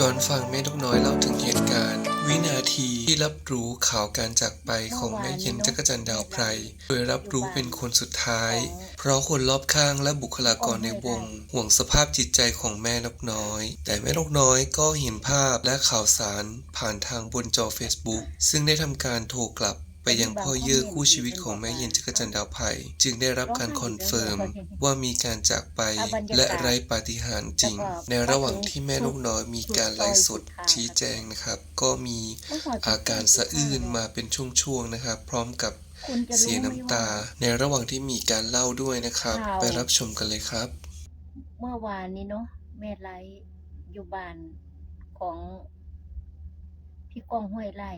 ย้อนฟังแม่นกน้อยเล่าถึงเหตุการณ์ วินาทีที่รับรู้ข่าวการจากไปของแม่เย็นจักรจันดาวไพรโดยรับรู้เป็นคนสุดท้าย เพราะคนรอบข้างและบุคลากรในวง ห่วงสภาพจิตใจของแม่นกน้อย แต่แม่นกน้อยก็เห็นภาพและข่าวสารผ่านทางบนจอ Facebook ซึ่งได้ทำการโทรกลับ ไปยังพ่อเยื่อคู่ชีวิตของแม่เย็นจักรจันทร์ดาวไพรจึงได้รับการคอนเฟิร์มว่ามีการจากไปและไร้ปาฏิหาริย์จริง ในระหว่างที่แม่นกน้อยมีการไลฟ์สดชี้แจงนะครับ ก็มีอาการสะอื้นมาเป็นช่วงๆนะครับ พร้อมกับคุณจะรู้เสียน้ำตา ในระหว่างที่มีการเล่าด้วยนะครับ ไปรับชมกันเลยครับ เมื่อวานนี้เนาะแม่ไลฟ์อยู่บ้านของพี่ก้องห้วยไร่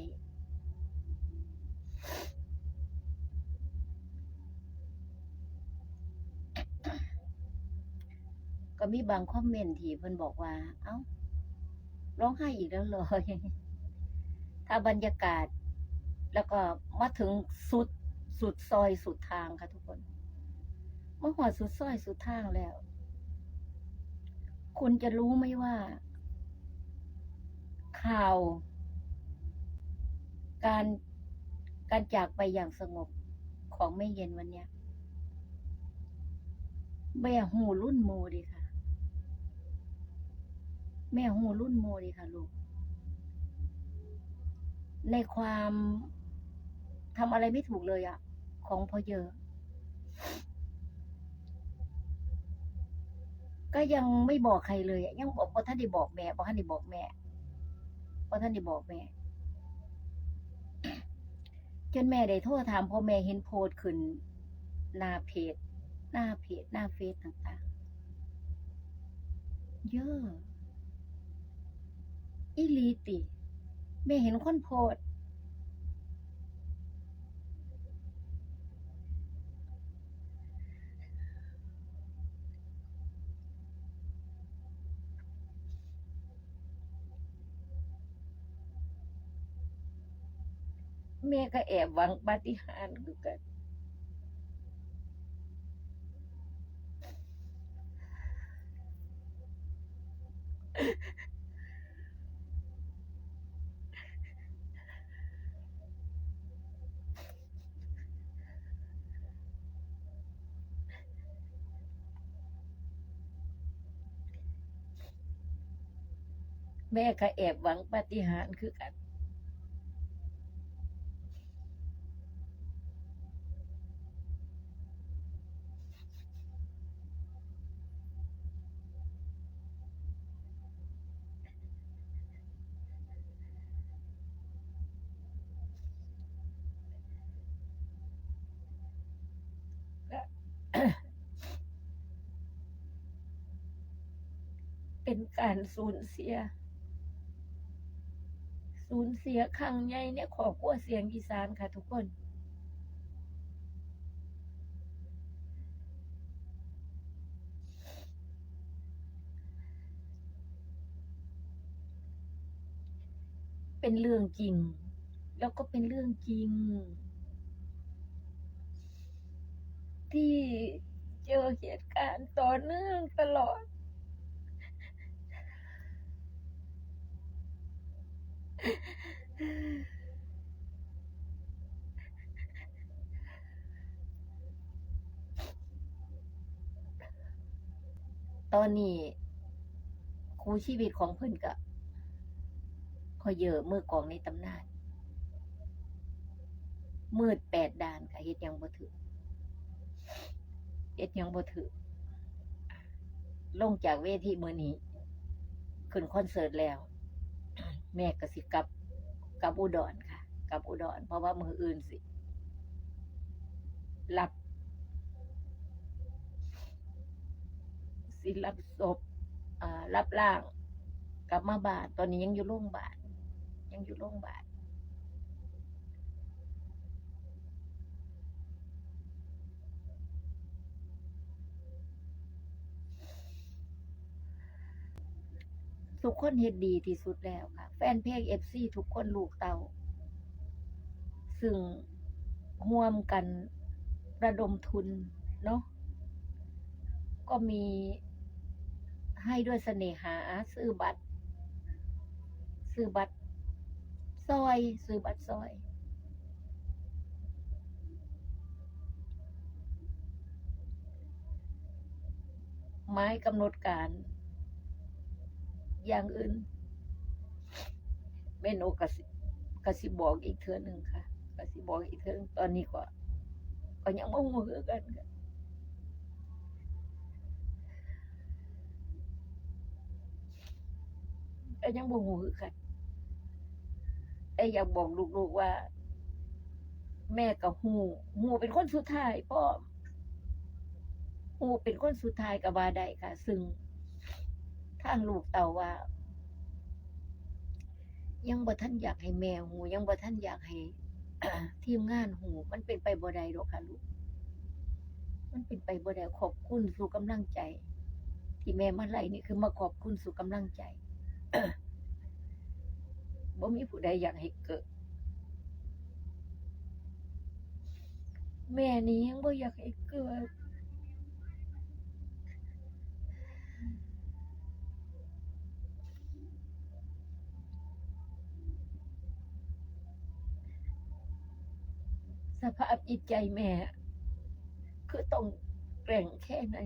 ก็มีบางคอมเมนต์ที่เพิ่นบอกว่า เอ้า ร้องไห้อีกแล้วเหรอถ้าบรรยากาศ แล้วก็มาถึงสุดสุดซอยสุดทางค่ะทุกคนเมื่อหอดสุดซอยสุดทางแล้ว คุณจะรู้ไหมว่า ข่าว การการจากไปอย่างสงบของแม่เย็นวันเนี้ยแม่หูรุ่นโมดีค่ะ แม่หูรุ่นโมดีค่ะลูก ในความทำอะไรไม่ถูกเลยอะของพอเยอะ ก็ยังไม่บอกใครเลยอะยังบอกว่าท่านได้บอกแม่บอกท่านได้บอกแม่บอกท่านได้บอกแม่ จนแม่ได้โทรถามพอแม่เห็นโพสขึ้นหน้าเพจ หน้าเพจ หน้าเฟซต่างๆ เยอะ อีลีติแม่เห็นคนโพสต์แม่ก็แอบหวังปาฏิหาริย์คือกัน แม่ก็แอบหวังปาฏิหาริย์คือกัน เป็นการสูญเสีย สูญเสียครั้งใหญ่เนี่ยขอบครัวเสียงอีสานค่ะทุกคน เป็นเรื่องจริง แล้วก็เป็นเรื่องจริง ที่เจอเหตุการณ์ต่อเนื่องตลอด ตอนนี้ครูชีวิตของเพิ่อนก็พอเยอะมือกองในตำนาน มืดแปดด่านค่ะเฮ็ดยังบ่ถือเฮ็ดยังบ่ถือลงจากเวทีมื้อนี้ ขึ้นคอนเสิร์ตแล้ว แม่ก็สิกลับ กับอุดรค่ะ กับอุดร เพราะว่ามืออื่นสิรับสิรับศพรับร่าง กลับมาบาทตอนนี้ยังอยู่โรงพยาบาลยังอยู่โรงพยาบาล ทุกคนเฮ็ดดีที่สุดแล้วค่ะ แฟนเพลงเอฟซีทุกคนลูกเต่าซึ่งร่วมกันระดมทุนเนาะก็มีให้ด้วยเสน่หาซื้อบัตร ซื้อบัตรซอย ซื้อบัตรซอย ไม้กำหนดการ อย่างอื่นเมนูกสิกสิบอกอีกเทือหนึ่งค่ะกสิบอกอีกเทือหนึงตอนนี้ก็ก็ยังไม่รู้คือกันค่ะก็ยังบ่ฮู้คือกันแต่อยากบอกลูกๆว่า แม่กับฮู้ฮู้เป็นคนสุดท้ายพ่อฮู้เป็นคนสุดท้ายก็ว่าได้ค่ะ ซึ่ง ทางลูกเต่าว่า ยังบ่ทันอยากให้แม่ฮู้ยังบ่ทันอยากให้ทีมงานฮู้มันเป็นไปบ่ได้ดอกค่ะลูก มันเป็นไปบ่ได้ขอบคุณสู่กำลังใจ ที่แม่มาไล่นี่คือมาขอบคุณสู่กำลังใจบ่มีผู้ใดอยากให้เกิด แม่นี้ยังบ่อยากให้เกิด ภาพจิตใจแม่ คือต้องแกร่งแค่ไหน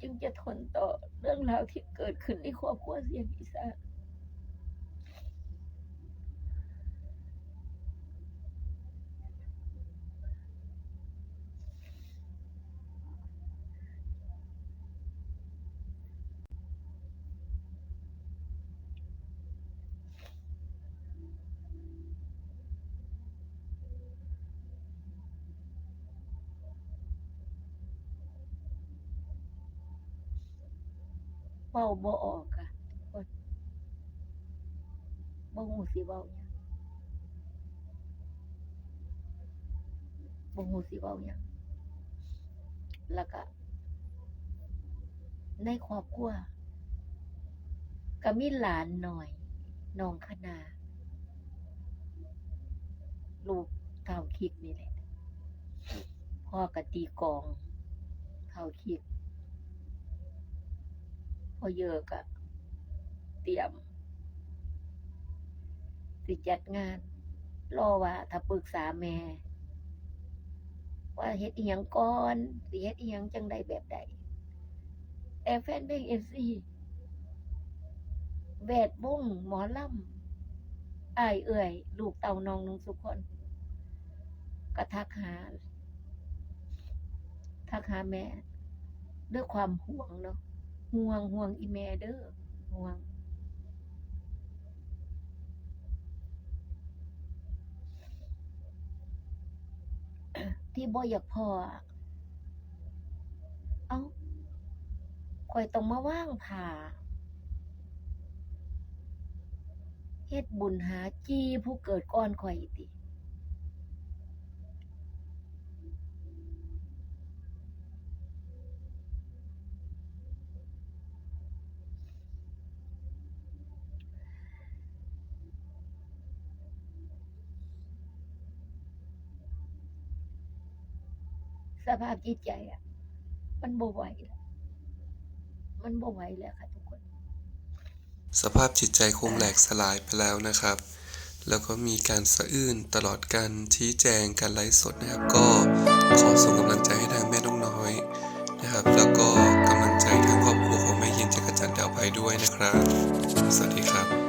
จึงจะทนต่อเรื่องราวที่เกิดขึ้นในครอบครัวเสียงอีสาน ว้าบ่ออกค่ะบ่ฮู้สิเว้าหยังบ่ฮู้สิเว้าหยังแล้วก็ในครอบครัวก็มีหลานหน่อยน้องคณาลูกเท่าคิดนี่แหละพ่อกะตีกองเท่าคิด พอเยอะกะเตรียมสิจัดงาน รอว่าถ้าปรึกษาแม่ ว่าเฮ็ดอีหยังก่อนสิเฮ็ดอีหยังจังใดแบบใดแต่แฟนเพลงเอฟซีแวดวงหมอลำอายเอื่อยลูกเต่านองนุงสุคน ก็ทักหา ทักหาแม่ ด้วยความห่วงเนาะ ห่วงห่วงอีแม่เด้อห่วง ที่บ่อยากพอ เอ้าข่อยต้องมาว่างผ่าเฮ็ดบุญหาจีผู้เกิดก่อนข่อยติ สภาพจิตใจอะ มันบ่ไหวแล้วมันบ่ไหวแล้วค่ะทุกคน สภาพจิตใจคงแหลกสลายไปแล้วนะครับ แล้วก็มีการสะอื้นตลอดการชี้แจงการไลฟ์สดนะครับ ก็ขอส่งกำลังใจให้ทางแม่น้องน้อยนะครับ แล้วก็กำลังใจทางครอบครัวของแม่เย็นจักรจันทร์ดาวไพด้วยนะครับ สวัสดีครับ